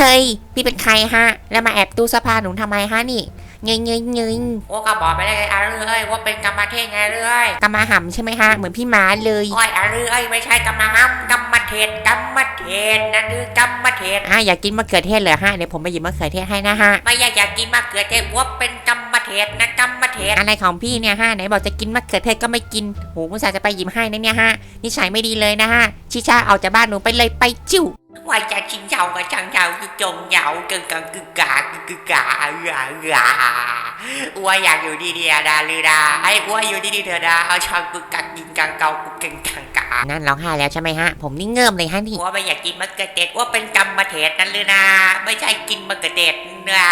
เฮ้ย พี่เป็นใครฮะ แล้วมาแอบตู้เสื้อผ้าหนูทำไมฮะนี่เงยเงยเงยโอ้ก็บอกไปเลยอาเรื่อยว่าเป็นกรรมเทศไงเรื่อยกำมาห่ำใช่ไหมฮะ เหมือนพี่ม้าเลยโอ้ยอาเรื่อยไม่ใช่กรรมห้ำกรรมเทศกรรมเทศนั่นคือกรรมเทศอะอยากกินมะเขือเทศเหรอฮะเดี๋ยวผมไปหยิบมะเขือเทศให้นะฮะไม่อยากอยากกินมะเขือเทศว่าเป็นกรรมเทศนะกรรมเทศอะไรของพี่เนี่ยฮะไหนบอกจะกินมะเขือเทศก็ไม่กินโหมุสาห์จะไปหยิบให้นะเนี่ยฮะนิสัยไม่ดีเลยนะฮะชิชาเอาจากบ้านหนูไปเลยไปจิ้ว ว่าจะชิงเจ้ากับช่างเจ้าคือจงเยาเกินกังกึกกากึกกึกาเอือเอืออ้วอยากอยู่ดีๆดาลือดาให้อ้วอยู่ดีๆเถอะดาเอาช่างกึกกักกินกังเกากุกเก่งกังกานั่นร้องไห้แล้วใช่ไหมฮะ ผมนี่เงิมเลยฮะนี่ว่าไม่อยากกินมะเขือเทศว่าเป็นกรรมเทศนั่นเลยนะ ไม่ใช่กินมะเขือเทศนะ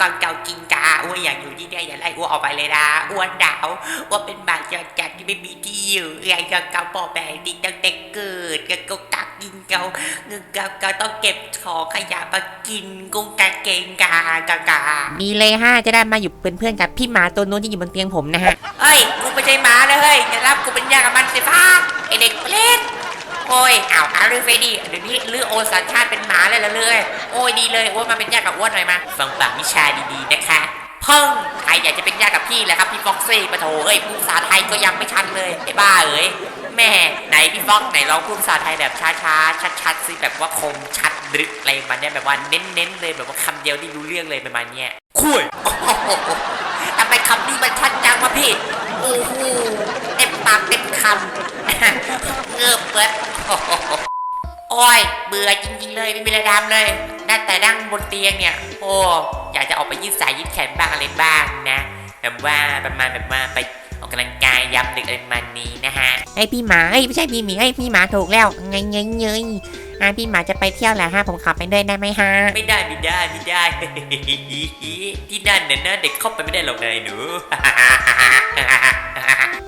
ก่อนเก่ากินกาอ้วอยากอยู่ที่นี่อย่าไล่อ้วออกไปเลยนะอ้วนดาวว่าเป็นบาดจดจัดที่ไม่มีที่อยู่ไงกังเกาปอแบงที่ตั้งแต่เกิดกังเกากักกินเกาเงินเก่าเก่าต้องเก็บของขยะมากินกุ้งกาเกงกากากาดีเลยฮะจะได้มาอยู่เป็นเพื่อนกับพี่หมาตัวนู้นที่อยู่บนเตียงผมนะฮะ เฮ้ยกูไม่ใช่หมาเลยเฮ้ยอย่ารับกูเป็นญาติกับมันสิฟ้าไอเด็กเล่นโอ้ยอ้าวอาลือเฟดีเดี๋ยวนี้ลือโอนสัญชาติเป็นหมาเลยละเลย โอ้ยดีเลยอ้วนมาเป็นญาติกับอ้วนหน่อยมา ฟังปากวิชาดีๆนะคะเพิ่งใครอยากจะเป็นญาติกับพี่แหละครับพี่ฟ็อกซี่ปะโถเอ้ยพูดภาษาไทยก็ยังไม่ชัดเลยไอ้บ้าเอ้ย แม่ไหนพี่ฟ็อกไหนลองพูดภาษาไทยแบบช้าๆชัดๆสิแบบว่าคมชัดดึกอะไรประมาณเนี้ยแบบว่าเน้นๆเลยแบบว่าคำเดียวที่รู้เรื่องเลยประมาณเนี้ยคุยโอ้โหทำไมคำนี้มันชัดจังวะพี่โอ้โหเต็มปากเต็มคำเงือบเปิดโอ้ยเบื่อจริงๆเลยไม่มีอะไรทำเลยนั่งแต่นั่งบนเตียงเนี่ย โอ้อยากจะออกไปยืดสายยืดแขนบ้างอะไรบ้างนะแบบว่าประมาณแบบว่าไป ออกกำลังกายยามดึกอะไรประมาณนี้นะฮะไอพี่หมาเอ้ยไม่ใช่พี่หมีไอยพี่หมาถูกแล้วเงยเงยเงยอะพี่หมาจะไปเที่ยวแหละฮะผมขับไปด้วยได้ไหมฮะไม่ได้ไม่ได้ไม่ได้ ที่นั่นเนี่ยนะเด็กเข้าไปไม่ได้หรอกนายหนู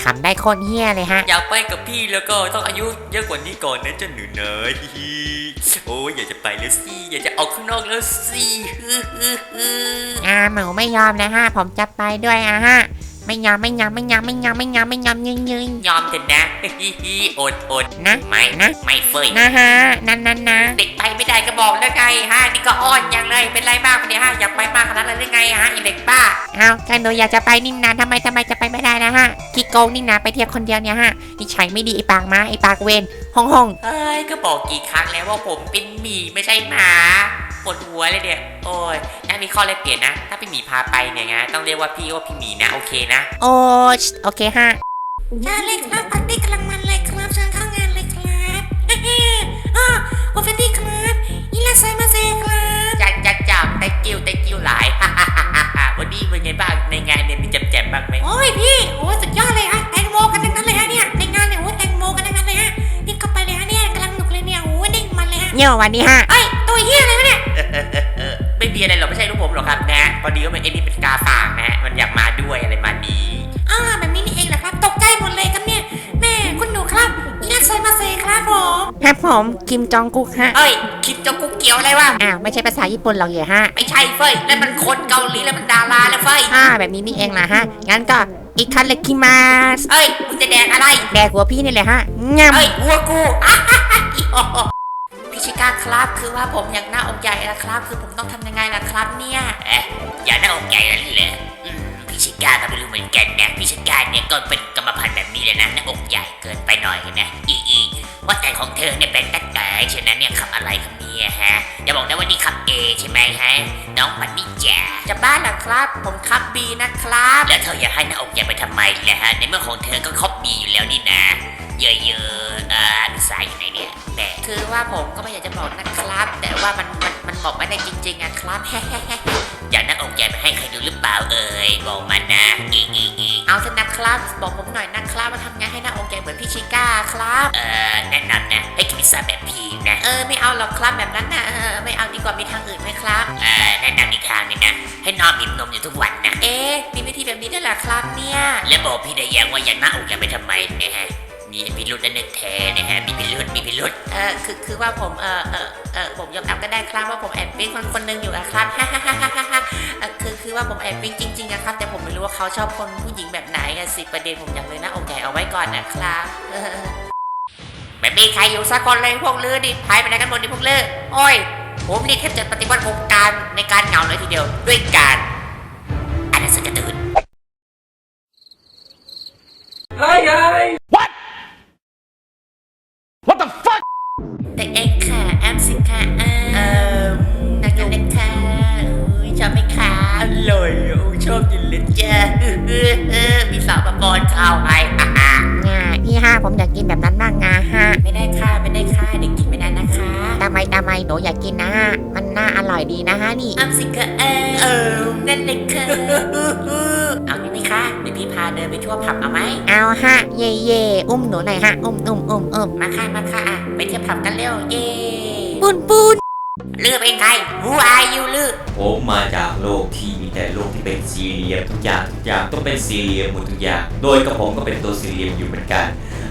ขำได้โคนเฮี้ยเลยฮะ อยากไปกับพี่แล้วก็ต้องอายุเยอะกว่านี้ก่อนนะเจ้าหนูเนยโอ้ยอยากจะไปแล้วสิอยากจะออกข้างนอกแล้วสิอ่าหมูไม่ยอมนะฮะผมจะไปด้วยอะฮะ ไม่ยอมไม่ยอมไม่ยอมไม่ยอมไม่ยอมไม่ยอมเงยเงยยอมเถอะนะอดอดนะไม่นะไม่เฟยนะฮะนั่นนั่นนะเด็กไปไม่ได้ก็บอกแล้วไงฮะนี่ก็อ้อนอย่างเลยเป็นไรมากเนี่ยฮะอยากไปมากขนาดนั้นเลยหรือไงฮะอีเด็กบ้าเอาถ้าหนูอยากจะไปนี่นาทำไมทำไมจะไปไม่ได้นะฮะขี้โกงนี่นาไปเที่ยวคนเดียวเนี่ยฮะนิสัยไม่ดีไอปากมาไอปากเวนห้องห้องเอ้ยก็บอกกี่ครั้งแล้วว่าผมเป็นหมีไม่ใช่หมา ปวดหัวเลยเนี่ยโอ้ยงั้นมีข้อแลกเปลี่ยนนะ ถ้าพี่หมีพาไปเนี่ยนะต้องเรียกว่าพี่ว่าพี่หมีนะ โอเคนะ โอ้ชโอเคฮะเชิญเลยครับปาร์ตี้กำลังมันเลยครับเชิญเข้างานเลยครับอ๋อคุณเฟรดดี้ครับอิลาไซมาเซครับจัดจัดจับแต่กิ้วแต่กิ้วหลายวันนี้เป็นไงบ้างในงานเนี่ยมีแจมๆบ้างไหมโอ้ยพี่โอ้ยสุดยอดเลยฮะแตงโมกันทั้งนั้นเลยฮะเนี่ยในงานเนี่ยโอ้ยแตงโมกันทั้งนั้นเลยฮะนี่เข้าไปเลยฮะเนี่ยกำลังหนุกเลยเนี่ยโอ้ยนี่มันเลยฮะเยี่ยมวันนี้ฮะเอ้ยตัวเฮียอะไรวะเนี่ย ไม่มีอะไรหรอกไม่ใช่ลูกผมหรอกครับนะพอดีว่ามันไอ้นี่เป็นกาฝากนะมันอยากมาด้วยอะไรมาดีอ่าแบบนี้นี่เองเหรอครับ ตกใจหมดเลยครับเนี่ยแม่คุณหนูครับอิลาไซมาเซครับผมครับผมคิมจองกุกฮะเอ้ยคิดจะกุ๊กเกี่ยวอะไรวะอ้าวไม่ใช่ภาษาญี่ปุ่นหรอกเหรอฮะไม่ใช่เฟ้ยนั่นมันคนเกาหลีแล้วมันดาราแล้วเฟ้ยอ่าแบบนี้นี่เองนะฮะงั้นก็อีกคันเลยคิมาสเอ้ยมึงจะแดกอะไรแดกหัวพี่นี่แหละฮะงำเอ้ยวัวกูอะอีโอพี่ ชิก้าครับคือว่าผมอยากหน้าอกใหญ่นะครับ คือผมต้องทำยังไงล่ะครับเนี่ยเอ๊ะอย่าหน้าอกใหญ่นั่นเหรออืมพี่ชิก้าก็ไม่รู้เหมือนกันนะพี่ชิก้าเนี่ยก็เป็นกรรมพันธุ์แบบนี้เลยนะหน้าอกใหญ่เกินไปหน่อยนะอีอีว่าแต่ของเธอเนี่ยเป็นแต่แต่ฉะนั้นเนี่ยขับอะไรครับเนี่ยฮะอย่าบอกนะว่านี่ขับ A ใช่ไหมฮะน้องมันนี่จ๋าจะบ้านเหรอครับ ผมขับ B นะครับ แล้วเธออยากให้หน้าอกใหญ่ไปทำไมล่ะฮะในเมื่อของเธอก็ครบ B อยู่แล้วนี่นะ เยอะๆอ่านิสัยอยู่ไหนเนี่ยแหม คือว่าผมก็ไม่อยากจะบอกนะครับ แต่ว่ามันมันมันบอกไม่ได้จริงๆอะครับ อยากหน้าอกใหญ่ไปให้ใครดูหรือเปล่าเอ่ยบอกมานะอีอีอีเอาเถอะนะครับ บอกผมหน่อยนะครับว่าทำไงให้หน้าอกใหญ่เหมือนพี่ชิก้าครับ เอ่อแนะนำนะให้กินพิซซ่าแบบพี่นะเออไม่เอาหรอกครับแบบนั้นนะเออไม่เอาดีกว่ามีทางอื่นไหมครับเอ่อแนะนำอีกทางหนึงนะให้นอนอิ่มนมอยู่ทุกวันนะเอ๊ะมีวิธีแบบนี้ด้วยเหรอครับเนี่ย แล้วบอกพี่ได้ยังว่าอยากหน้าอกใหญ่ไปทำไมนะฮะ มีพิรุษนั่นแท้นะฮะมีพิรุษมีพิรุษเออคือคือว่าผมเออเออเออผมยอมรับก็ได้ครับว่าผมแอบปิ๊งคนคนหนึงอยู่อะครับฮ่าฮ่าฮ่าฮ่าฮ่าเออคือคือว่าผมแอบปิ๊งจริงๆอะครับ แต่ผมไม่รู้ว่าเขาชอบคนผู้หญิงแบบไหนอะสิประเด็นผมอยากเลยหน้าอกใหญ่เอาไว้ก่อนนะครับเออไม่มีใครอยู่สักคนเลยพวกลือดิหายไปไหนกันหมดดิพวกลือโอ้ยผมนี่แทบจะปฏิวัติวงการในการเหงาเลยทีเดียวด้วยการอ่านหนังสือการ์ตูนแต่ เองค่ะแอมสิค่ะเออนักเล่นค่ะอุ๊ยชอบไหมคะอร่อยโอ้ชอบกินเลยจ้ามีสาวมาป้อนข้าวให้งาพี่ห้าผมอยากกินแบบนั้นบ้างงาฮะไม่ได้ค่ะไม่ได้ค่ะเด็กกินไม่ได้นะคะทำไมทำไมหนูอยากกินนะฮะมันน่าอร่อยดีนะฮะนี่แอมสิค่ะเออเออนั่นเลยค่ะเอางี้ไหม คะเดี๋ยวพี่พาเดินไปทั่วผับเอาไหมเอาฮะ เย่เย่อุ้มหนูหน่อยฮะ อุ้มอุ้มอุ้มอุ้มมาค่ะมาค่ะอะไปเที่ยวผับกันเร็วเย่ปูนปูนลือเป็นใคร Who are you ลือผมมาจากโลกที่มีแต่โลกที่เป็นสี่เหลี่ยมทุกอย่างทุกอย่างต้องเป็นสี่เหลี่ยมหมดทุกอย่าง โดยกับผมก็เป็นตัวสี่เหลี่ยมอยู่เหมือนกัน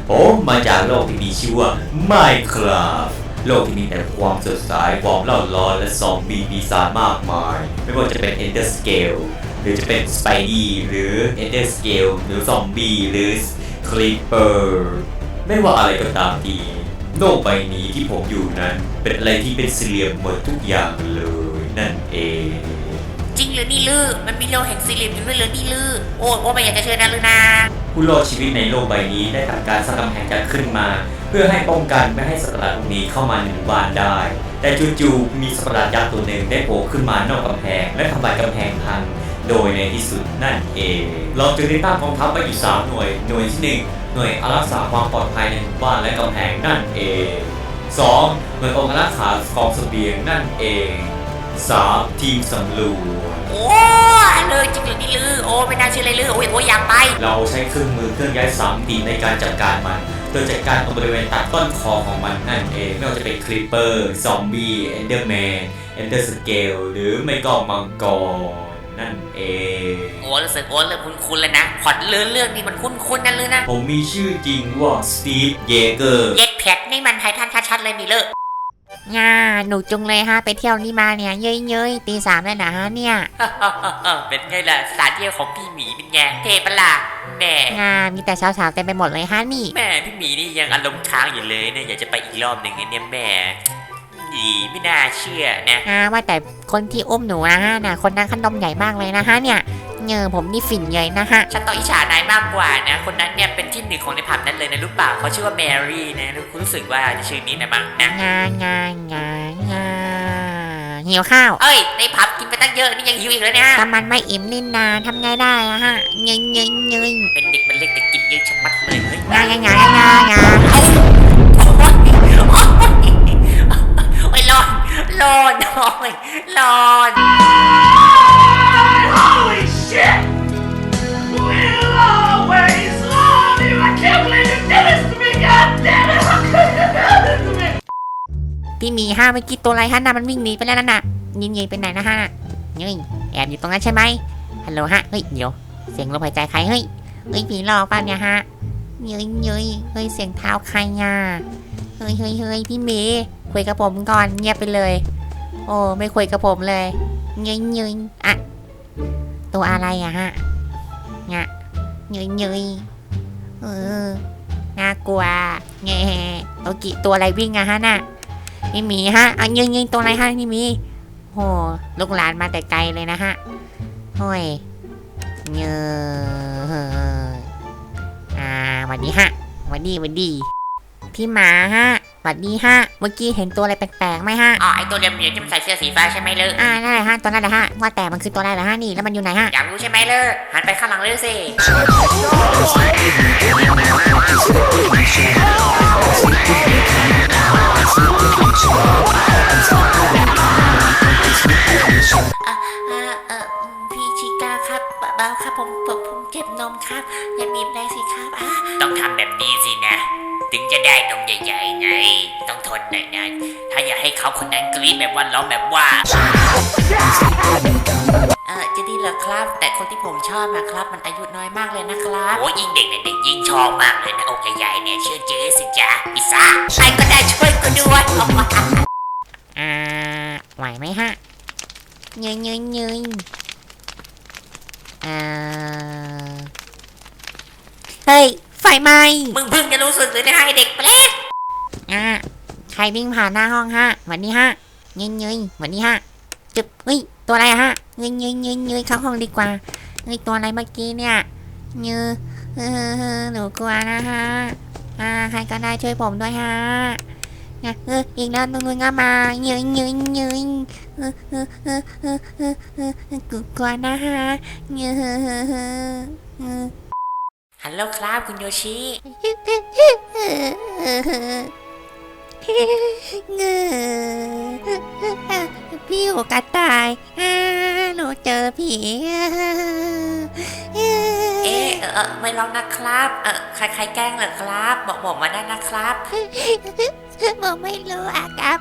ผมมาจากโลกที่มีชื่อว่า Minecraft โลกที่มีแต่ความสดใสความเล่าร้อนและซอมบี้ปีศาจมากมาย ไม่ว่าจะเป็น Ender Scale หรือจะเป็น Spidey หรือ Ender Scale หรือซอมบี้หรือ Creeper ไม่ว่าอะไรก็ตามทีโลกใบนี้ที่ผมอยู่นั้น เป็นอะไรที่เป็นสี่เหลี่ยมหมดทุกอย่างเลยนั่นเอง จริงหรือนี่ลือมันมีโลกแห่งสี่เหลี่ยมอยู่ด้วยหรือนี่ลือโอ้โอ้ไม่อยากจะเชื่อนะลือนะผู้รอดชีวิตในโลกใบนี้ได้ทำการสร้างกำแพงจัดขึ้นมา เพื่อให้ป้องกันไม่ให้สัตว์ประหลาดพวกนี้เข้ามาในหมู่บ้านได้ แต่จู่ๆมีสัตว์ประหลาดยักษ์ตัวหนึ่งได้โผล่ขึ้นมานอกกำแพง และทำลายกำแพงพัง โดยในที่สุดนั่นเองเราจึงได้ตั้งกองทัพไปอยู่สามหน่วย หน่วยที่หนึ่งหน่วยอารักษาความปลอดภัยในหมู่บ้านและกำแพงนั่นเอง 2. หน่วยองค์อารักษากองเสบียงนั่นเอง 3. ทีมสำรวจโอ้เลยจริงหรือนี่ลือโอ้ไม่น่าเชื่อเลยลือโอ้ยโอ้ยอยากไป เราใช้เครื่องมือเครื่องย้ายสามมิติในการจัดการมันโดยจัดการตรงบริเวณตัดต้นคอของมันนั่นเองไม่ว่าจะเป็นคลิปเปอร์ ซอมบี้ เอนเดอร์แมน เอนเดอร์สเกลหรือไม่ก็มังกร นั่นเอง โอ้รู้สึกโอ้เริ่มคุ้นๆเลยนะพอดเรื่องเรื่องนี้มันคุ้นๆนั่นเลยนะ ผมมีชื่อจริงว่าสตีฟเยเกอร์เย็ดแพดนี่มันไททันชัดๆเลยนี่เลิกงาหนูจุงเลยฮะไปเที่ยวนี่มาเนี่ยเย้ยเย้ยตีสามแล้วนะฮะเนี่ย เป็นไงล่ะสถานเที่ยวของพี่หมีเป็นไงเทปะล่ะแหม่งามีแต่สาวๆเต็มไปหมดเลยฮะนี่แม่พี่หมีนี่ยังอารมณ์ค้างอยู่เลยเนี่ยอยากจะไปอีกรอบหนึ่งเนี่ยแม่ ดีไม่น่าเชื่อนะ อ่าว่าแต่คนที่อุ้มหนูนะฮะน่ะคนนั้นขนมใหญ่มากเลยนะฮะเนี่ยเงอผมนี่ฝิ่นเลยนะฮะ ฉันต้องอิจฉานายมากกว่านะ คนนั้นเนี่ยเป็นที่หนึ่งของในผับนั้นเลยนะรู้เปล่าเขาชื่อว่าแมรี่นะรู้สึกว่าจะชื่อนี้นะมั้งนะงางางางาหิวข้าว เอ้ย ในผับกินไปตั้งเยอะนี่ยังหิวอีกแล้วนะถ้ามันไม่อิ่มนินนาทำไงได้อะฮะเงยเงยเงยเป็นเด็กมันเล็กแต่กินเยอะชะมัดเลยเฮ้ยงางางางางาโอ้ย ร้อนร้อนโอ้ยร้อน Holy shit! We'll always love you! I can't believe you did this to me! God damn it! How could you do this to me? พี่หมีห้าเมื่อกี้ตัวอะไรฮะน่ะมันวิ่งหนีไปแล้วนั่นน่ะยิงยิงไปไหนนะฮะเงยแอบอยู่ตรงนั้นใช่ไหมฮัลโหลฮะเฮ้ยเดี๋ยวเสียงลมหายใจใครเฮ้ยเฮ้ยผีหลอกป่ะเนี่ยฮะเงยเงยเฮ้ยเสียงเท้าใครอะเฮ้ยเฮ้ยเฮ้ยพี่หมี คุยกับผมก่อนเงียบไปเลย โอ้ไม่คุยกับผมเลยเงยเงยอะตัวอะไรอะฮะงะเงยเงยเออน่ากลัวแง่โอกิตัวอะไรวิ่งอะฮะน่ะพี่มีฮะอันยิงยิงตัวอะไรฮะพี่มีโหลูกหลานมาแต่ไกลเลยนะฮะโอ้ยเงออ่าวัดดีฮะวัดดีวัดดีพี่หมาฮะ หวัดดีฮะ เมื่อกี้เห็นตัวอะไรแปลกๆไหมฮะ อ๋อไอตัวเหลี่ยมๆที่มันใส่เสื้อสีฟ้าใช่ไหมเลยอ่านั่นแหละฮะตัวนั้นแหละฮะ ว่าแต่มันคือตัวอะไรเหรอฮะนี่แล้วมันอยู่ไหนฮะ อยากรู้ใช่ไหมเลยหันไปข้างหลังเลยสิอ่าเออพี่ชิก้าครับเบาๆครับผมผมผมเจ็บนมครับอย่าบีบแรงสิครับอ่าต้องทำแบบนี้สินะถึงจะได้นมใหญ่ๆไง ต้องทนหน่อยนะ ถ้าอยากให้เขาคนนั้นกรี๊ดแบบว่าร้องแบบว่าเออจะดีเหรอครับ แต่คนที่ผมชอบนะครับ มันอายุน้อยมากเลยนะครับโอ้ยิ่งเด็กเนี่ยเด็กยิ่งชอบมากเลยนะอกใหญ่ๆเนี่ยเชื่อเจ๊สิจ๊ะพิซซ่าใครก็ได้ช่วยกูด้วยออกมาอ่าไหวไหมฮะเงยเงยเงยอ่าเฮ้ย ไฟไหม้มึงเพิ่งจะรู้สึกเลยนะไอเด็กเปรตอ่าใครวิ่งผ่านหน้าห้องฮะหวันนี้ฮะเงยเงยๆวันนี้ฮะจึบเฮ้ยตัวอะไรอะฮะเงยเงยเงยเงยเข้าห้องดีกว่าเฮ้ยตัวอะไรเมื่อกี้เนี่ยเงยเออหนูกลัวนะฮะอ่าใครก็ได้ช่วยผมด้วยฮะอะเอออีกแล้วตัวนึงก็มาเงยเงยเงยเออเออเออเออเออเออเออกลัวนะฮะเงยเออเออเออ ฮัลโหลครับคุณโยชิเงอพี่หัวกระต่ายอ่าหนูเจอผีเอ๊ะเออเออไม่ร้องนะครับ เออใครใครแกล้งเหรอครับ บอกบอกมาได้นะครับผมไม่รู้อะครับ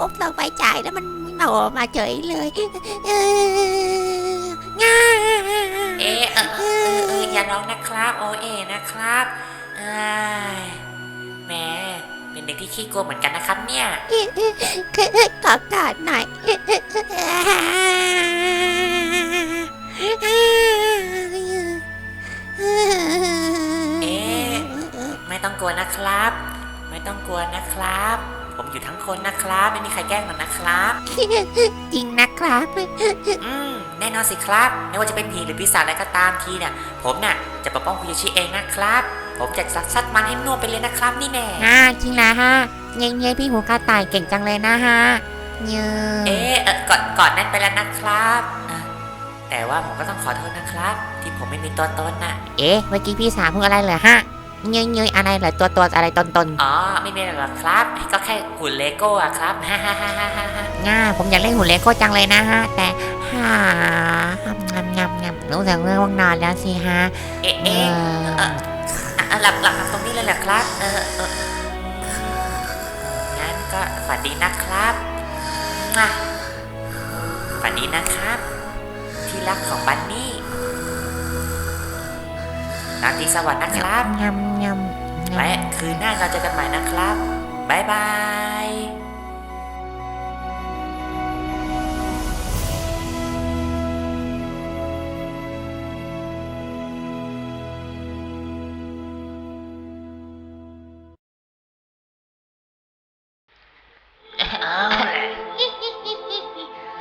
ผมส่องไฟฉายแล้วมันโผล่มาเฉยเลยเออง่า เอ๊ะเออเออเออ ย่าร้องนะครับโอเอนะครับอแหมเป็นเด็กที่ขี้กลัวเหมือนกันนะครับเนี่ย ขอกอดหน่อยเอ๊ะไม่ต้องกลัวนะครับ ไม่ต้องกลัวนะครับ ผมอยู่ทั้งคนนะครับ ไม่มีใครแกล้งหรอกนะครับ จริงนะครับ อืม แน่นอนสิครับ ไม่ว่าจะเป็นผีหรือปีศาจอะไรก็ตามทีเนี่ย ผมน่ะจะปกป้องคุณโยชิเองนะครับ ผมจะซัดซัดมันให้น่วมไปเลยนะครับนี่แน่อ่าจริงนะฮะเงี้ยเงี้ยพี่หูกระต่ายเก่งจังเลยนะฮะเงี้ยเอ๊ะเออก่อนก่อนนั้นไปแล้วนะครับอะแต่ว่าผมก็ต้องขอโทษนะครับ ที่ผมไม่มีตัวตนน่ะ เอ๊ะเมื่อกี้พี่สาวพูดอะไรเหรอฮะ เงี้ยเงี้ยอะไรเหรอตัวตัวอะไรตนตนอ๋อไม่มีอะไรหรอกครับ ก็แค่หุ่นเลโก้อะครับฮ่าฮ่าฮ่าฮ่าฮ่าฮ่าง่าผมอยากเล่นหุ่นเลโก้จังเลยนะฮะแต่ฮ่างำงำงำรู้สึกเรื่องว่างนอนแล้วสิฮะเอ๊ะเอเอ๊ะออะอะหลับหลับตรงนี้เลยเหรอครับ เออเอองั้นก็ฝันดีนะครับอะฝันดีนะครับ ที่รักของบันนี่ ราตรีสวัสดิ์นะครับงำงำและคืนหน้าเราเจอกันใหม่นะครับบ๊ายบายเอาแหละ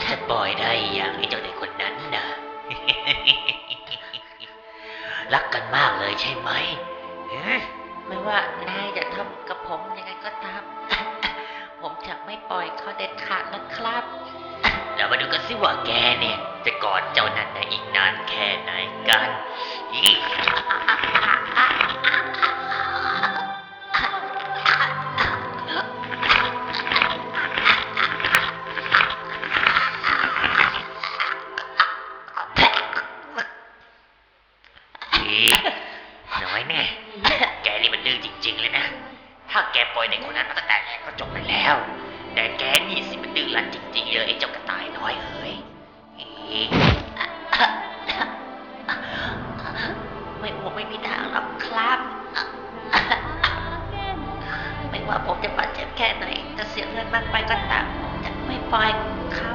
ถ้าปล่อยได้อย่างไอ้เจ้าเด็กคนนั้น รักกันมากเลยใช่ไหมฮะไม่ว่านายจะทำกับผมยังไงก็ตาม ผมจะไม่ปล่อยเขาเด็ดขาดนะครับเรามาดูกันสิว่าแกเนี่ย จะกอดเจ้านั่นได้อีกนานแค่ไหนกัน แน่แกนี่มันดื้อจริง ๆ เลยนะ ถ้าแกปล่อยเด็กคนนั้นมาตั้งแต่แรกก็จบไปแล้ว แต่แกนี่สิมันดื้อรั้นจริงๆเลยไอ้เจ้ากระต่ายน้อยเอ้ยไม่ผมไม่มีทางหรอกครับ ไม่ว่าผมจะบาดเจ็บแค่ไหน จะเสียเลือดมากไปก็ตามผมจะไม่ปล่อยเขา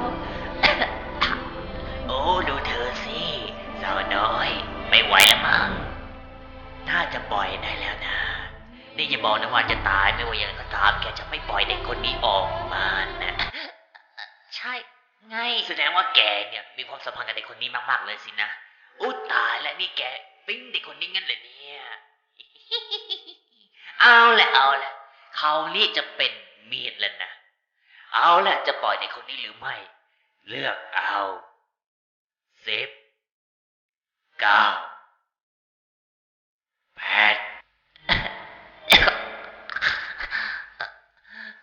โอ้ดูเธอสิสาวน้อย ไม่ไหวแล้วมั้ง น่าจะปล่อยได้แล้วนะ นี่อย่าบอกนะว่าจะตายไม่ว่ายังไงก็ตามแกจะไม่ปล่อยเด็กคนนี้ออกมานะ ใช่ไง แสดงว่าแกเนี่ยมีความสัมพันธ์กับเด็กคนนี้มาก ๆ เลยสินะอู้ตายแล้วนี่แกปิ้งเด็กคนนี้งั้นเหรอเนี่ย เอาละเอาละเขาวนี้จะเป็นมีดแล้วนะ เอาละจะปล่อยเด็กคนนี้หรือไม่ เลือกเอาสิบเก้าแปด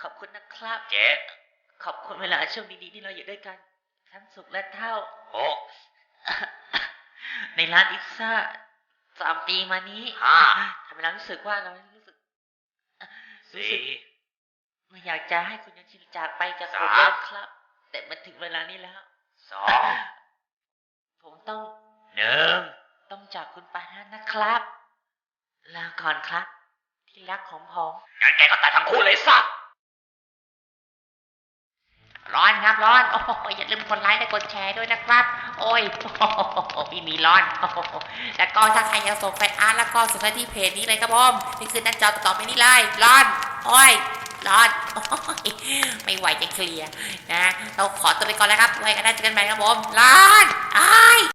ขอบคุณนะครับ เจ๊ขอบคุณเวลาช่วงดีๆที่เราอยู่ด้วยกัน ทั้งสุขและเท่าหกในร้านพิซซ่าสามปีมานี้ห้าทำให้เรารู้สึกว่าเรารู้สึกรู้สึกไม่อยากจะให้คุณยนชินจากไปจากผมแล้วครับ แต่มันถึงเวลานี้แล้วสองผมต้องหนึ่งต้องจากคุณไปแล้วนะครับ ลาก่อนครับ ที่รักของผมงั้นแกก็ตายทั้งคู่เลยสักร้อนครับร้อน โอ้โหอย่าลืมกดไลค์และกดแชร์ด้วยนะครับ โอ้ยโอ้โหพี่มีร้อน แล้วก็ถ้าใครอยากส่งแฟนอาร์ตแล้วก็ส่งได้ที่เพจนี้เลยครับผมนี่คือหน้าจอต่อไปนี้เลยร้อน โอ้ยร้อนโอ้ยไม่ไหวจะเคลียร์นะ เราขอตัวไปก่อนแล้วครับไว้กันได้เจอกันใหม่ครับผมร้อนอ้าย